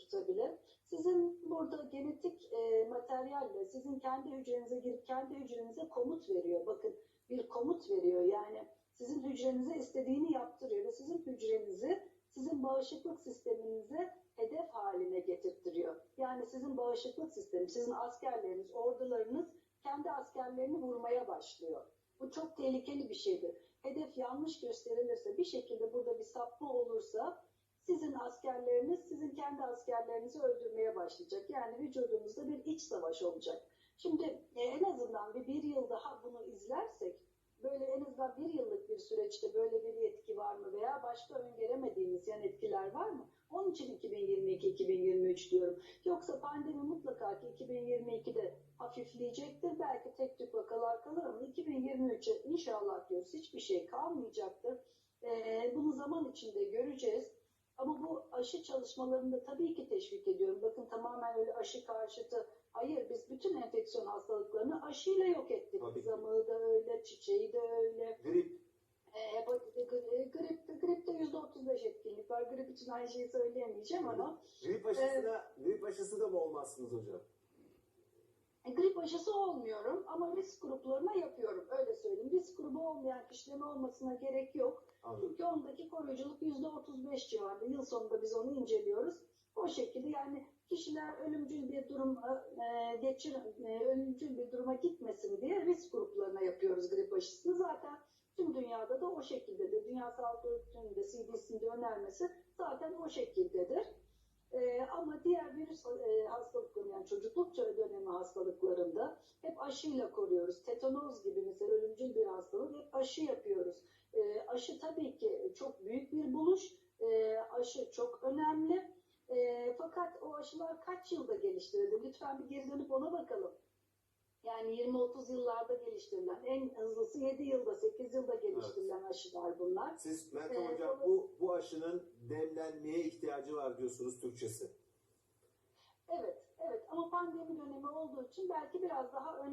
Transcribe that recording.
tutabilir. Sizin burada genetik e, materyalle sizin kendi hücrenize girip kendi hücrenize komut veriyor. Bakın bir komut veriyor. Yani sizin hücrenize istediğini yaptırıyor ve sizin hücrenizi sizin bağışıklık sisteminize hedef haline getirtiyor. Yani sizin bağışıklık sistemi, sizin askerleriniz, ordularınız kendi askerlerini vurmaya başlıyor. Bu çok tehlikeli bir şeydir. Hedef yanlış gösterilirse, bir şekilde burada bir sapma olursa sizin askerleriniz sizin kendi askerlerinizi öldürmeye başlayacak. Yani vücudunuzda bir iç savaş olacak. Şimdi e, en azından bir, bir yıl daha bunu izlersek böyle en azından bir yıllık bir süreçte böyle bir etki var mı veya başka öngöremediğimiz yan etkiler var mı? Onun için 2022-2023 diyorum. Yoksa pandemi mutlaka ki 2022'de hafifleyecektir. Belki tek tük vakalar kalır ama 2023'e inşallah diyoruz hiçbir şey kalmayacaktır. Ee, bunu zaman içinde göreceğiz. Ama bu aşı çalışmalarını da tabii ki teşvik ediyorum. Bakın tamamen öyle aşı karşıtı. Hayır biz bütün enfeksiyon hastalıklarını aşıyla yok ettik. Tabii. Zamığı da öyle, çiçeği de öyle. Grip. E, hepatiti, gri- grip, gripte %35 etkinlik var. Grip için aynı şeyi söyleyemeyeceğim ama Grip aşısına, grip aşısı da mı olmazsınız hocam? E, aşısı olmuyorum ama risk gruplarına yapıyorum. Öyle söyleyeyim. Risk grubu olmayan kişilerin olmasına gerek yok. Anladım. Çünkü ondaki koruyuculuk %35 civarında. Yıl sonunda biz onu inceliyoruz. O şekilde yani kişiler ölümcül bir durum e, geçir, e, ölümcül bir duruma gitmesin diye risk gruplarına yapıyoruz grip aşısını. Zaten tüm dünyada da o şekildedir. Dünya Sağlık Örgütü'nün de CDC'nin de önermesi zaten o şekildedir. E, ama diğer virüs e, çocukluk dönemi hastalıklarında hep aşıyla koruyoruz. Tetanoz gibi mesela ölümcül bir hastalık hep aşı yapıyoruz. E, aşı tabii ki çok büyük bir buluş. E, aşı çok önemli. E, fakat o aşılar kaç yılda geliştirildi? Lütfen bir geri dönüp ona bakalım. Yani 20-30 yıllarda geliştirilen, en hızlısı 7 yılda, 8 yılda geliştirilen aşılar bunlar. Siz Meltem Ee, hocam bu, bu aşının demlenmeye ihtiyacı var diyorsunuz Türkçesi. Pandemi dönemi olduğu için belki biraz daha ön